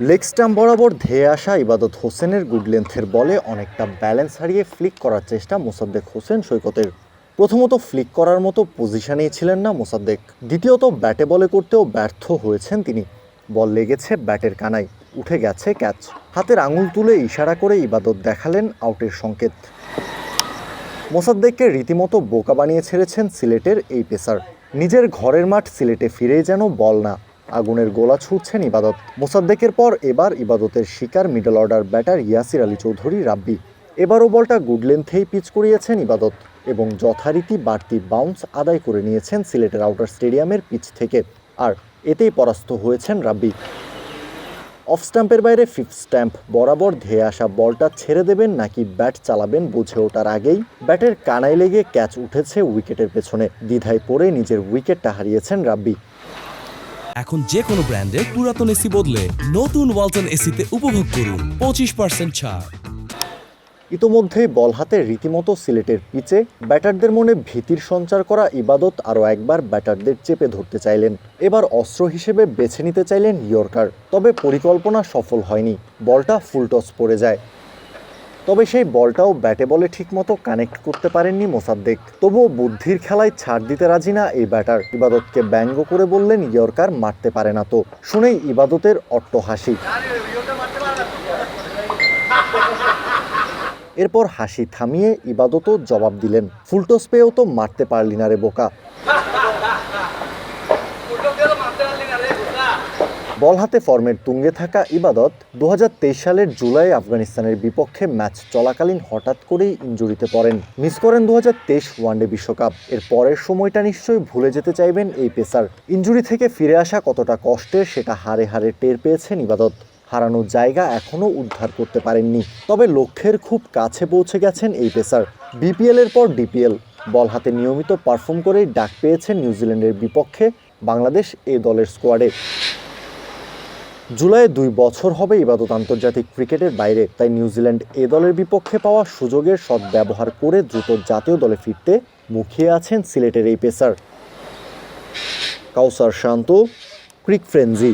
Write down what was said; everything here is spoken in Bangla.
লেগ স্টাম্প বরাবর ধেয়ে আসা ইবাদত হোসেনের গুড লেন্থের বলে অনেকটা ব্যালেন্স হারিয়ে ফ্লিক করার চেষ্টা মোসাদ্দেক হোসেন সৈকতের। প্রথমত ফ্লিক করার মতো পজিশনেই ছিলেন না মোসাদ্দেক। দ্বিতীয়ত ব্যাটে বলে করতেও ব্যর্থ হয়েছেন তিনি। বল লেগেছে ব্যাটের কানায়। উঠে গেছে ক্যাচ। হাতের আঙুল তুলে ইশারা করে ইবাদত দেখালেন আউটের সংকেত। মোসাদ্দেককে রীতিমতো বোকা বানিয়ে ছেড়েছেন সিলেটের এই পেসার। নিজের ঘরের মাঠ সিলেটে ফিরেই যেন বল না আগুনের গোলা ছুটছেন ইবাদত মোসাদ্দেকের পর এবার ইবাদতের শিকার middle order batter Yasir Ali Chowdhury Rabbi. এবারও বলটা গুড লেন্থেই পিচ করিয়েছেন ইবাদত এবং যথারীতি বাড়তি বাউন্স আদায় করে নিয়েছেন সিলেটের আউটার স্টেডিয়ামের পিচ থেকে। আর এতেই পরাস্ত হয়েছেন রাব্বি। অফ স্ট্যাম্পের বাইরে ফিফ স্ট্যাম্প বরাবর ধেয়ে আসা বলটা ছেড়ে দেবেন নাকি ব্যাট চালাবেন বুঝে ওঠার আগেই? ব্যাটের কানায় লেগে ক্যাচ উঠেছে উইকেটের পেছনে। দ্বিধায় পড়ে নিজের উইকেটটা হারিয়েছেন রাব্বি। এখন যে কোনো ব্র্যান্ডের পুরাতন এসি বদলে নতুন ওয়ালটন এসিতে উপভোগ করুন পঁচিশ পার্সেন্ট ছাড়। ইতোমধ্যে বল হাতে রীতিমতো সিলেটের পিচে ব্যাটারদের মনে ভীতির সঞ্চার করা ইবাদত আরও একবার ব্যাটারদের চেপে ধরতে চাইলেন। এবার অস্ত্র হিসেবে বেছে নিতে চাইলেন ইয়র্কার, তবে পরিকল্পনা সফল হয়নি। বলটা ফুলটস পড়ে যায়। তবে সেই বলটাও ব্যাটে বলে ঠিকমতো কানেক্ট করতে পারেননি মোসাদ্দেক। তবুও বুদ্ধির খেলায় ছাড় দিতে রাজি না এই ব্যাটার। ইবাদতকে ব্যঙ্গ করে বললেন ইয়র্কার মারতে পারে না তো। শুনেই ইবাদতের অট্ট হাসি। এরপর হাসি থামিয়ে ইবাদতও জবাব দিলেন। ফুলটস পেয়েও তো মারতে পারলি না রে বোকা। বল হাতে ফর্মের তুঙ্গে থাকা ইবাদত দু হাজার তেইশ সালের জুলাই আফগানিস্তানের বিপক্ষে ম্যাচ চলাকালীন হঠাৎ করেই ইঞ্জুরিতে পড়েন। মিস করেন দু হাজার তেইশ ওয়ানডে বিশ্বকাপ। এর পরের সময়টা নিশ্চয়ই ভুলে যেতে চাইবেন এই পেসার। ইঞ্জুরি থেকে ফিরে আসা কতটা কষ্টের সেটা হারে হারে টের পেয়েছেন ইবাদত। হারানোর জায়গা এখনও উদ্ধার করতে পারেননি। তবে লক্ষ্যের খুব কাছে পৌঁছে গেছেন এই পেসার। বিপিএল এর পর ডিপিএল। বল হাতে নিয়মিত পারফর্ম করেই ডাক পেয়েছেন নিউজিল্যান্ডের বিপক্ষে বাংলাদেশ এই দলের স্কোয়াডে। জুলাইয়ে দুই বছর হবে ইবাদত আন্তর্জাতিক ক্রিকেটের বাইরে, তাই নিউজিল্যান্ড এ দলের বিপক্ষে পাওয়া সুযোগের সদ্ব্যবহার করে দ্রুত জাতীয় দলে ফিরতে মুখিয়ে আছেন সিলেটের এই পেসার। কাউসার শান্ত, ক্রিক ফ্রেঞ্জি